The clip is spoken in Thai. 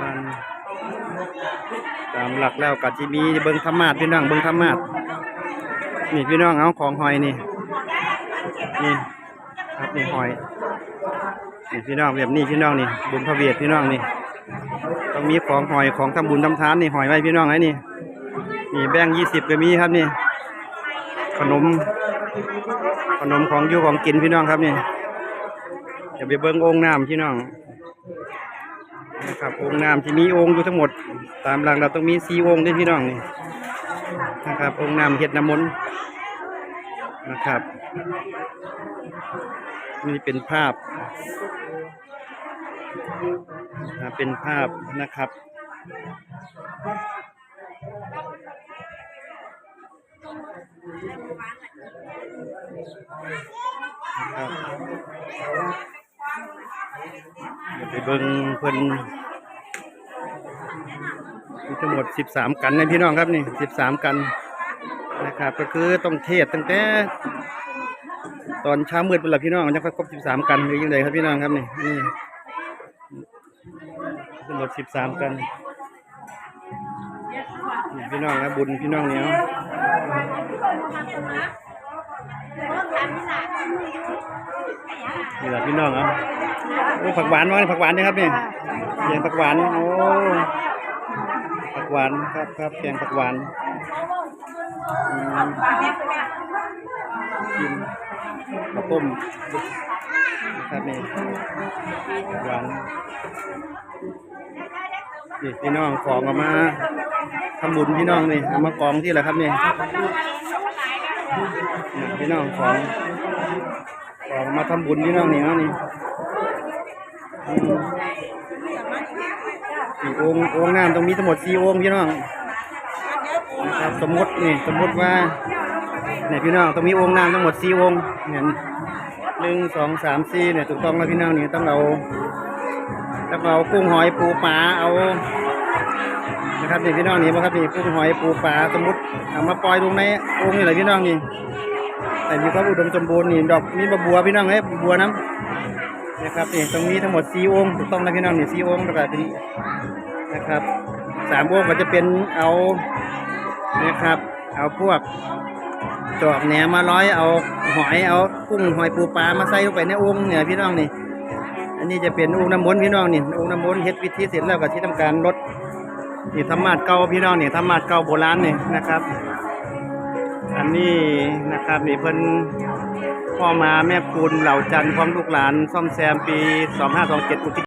มันตามหลักแล้วก็จะมีเบิงธรรมาสพี่น้องเบิงธรรมาสนี่พี่น้องเอาของหอยนี่ นี่ครับนี่หอยนี่พี่น้องแบบนี้พี่น้องนี่บุญพระเวทพี่น้องนี่ต้องมีของหอยของทำบุญทำทานนี่หอยไว้พี่น้องไอ้นี่นี่แบงยี่สิบก็มีครับนี่ ขนม ขนมของอยู่ของกินพี่น้องครับนี่อย่าไปเบิ้งองค์น้ำพี่น้อง นะครับองค์น้ำที่มีองค์อยู่ทั้งหมด ตามหลังเราต้องมีสี่องค์ด้วยพี่น้องนี่นะครับ องค์น้ำเห็ดน้ำมนต์นะครับนี่เป็นภาพเป็นภาพนะครับนะครับ เดี๋ยวไปเบิ่งเพิ่นมีทั้งหมด 13 กันนะพี่น้องครับนี่ 13 กันนะครับก็คือต้องเทศตั้งแต่ตอนเช้ามืดเป็นหละพี่น้องจะครบ 13 กันหรือยังไงครับพี่น้องครับนี่นี่ทั้งหมด 13 กันพี่น้องครับบุญพี่น้องเนี่ยนี่แหละพี่น้องครับ โอ้ผักหวานมาผักหวานนะครับนี่แกงผักหวานโอ้ผักหวานครับครับแกงผักหวานกินข้าวต้มนะครับนี่ผักหวานนี่พี่น้องของออกมาทำบุญพี่น้องนี่เอามากองที่แหละครับนี่นี่พี่น้องของของมาทำบุญพี่น้องนี่เนาะนี่ สี่องค์องค์น้ำตรงนี้ทั้งหมดสี่องค์พี่น้องนะครับสมมตินี่สมมติว่าเนี่ยพี่น้องตรงนี้องค์น้ำทั้งหมดสี่องค์เนี่ยหนึ่งสองสามสี่เนี่ยถูกต้องแล้วพี่น้องนี่ต้องเอาต้องเอากุ้งหอยปูปลาเอานะครับนี่พี่น้องนี่บ่ครับนี่กุ้งหอยปูปลาสมมติเอามาปล่อยลงในองค์นี่แหละพี่น้องนี่แต่มีความอุดมสมบูรณ์นี่ดอกมีบะบัวพี่น้องเอ้ยบัวน้ำ นะครับนี่ตรงนี้ทั้งหมดสี่องค์ถูกต้องแล้วพี่น้องนี่สี่องค์แล้วก็เป็นนะครับสามองค์ก็จะเป็นเอานะครับ เอาพวกจอกแหนมาร้อยเอาหอยเอากุ้งหอยปูปลามาใส่ลงไปในองค์เนี่ยพี่น้องนี่อันนี้จะเป็นองค์น้ำมนต์พี่น้องนี่องค์น้ำมนต์เฮ็ดวิธีเสร็จแล้วก็ที่ทำการลดนี่ธรรมาสเก่าพี่น้องนี่ธรรมาสเก่าโบราณนี่นะครับ อันนี้นะครับนี่เพิ่น พ่อมาแม่คุณเหล่าจันทร์พร้อมลูกหลานซ่อมแซมปี 2527อุทิศ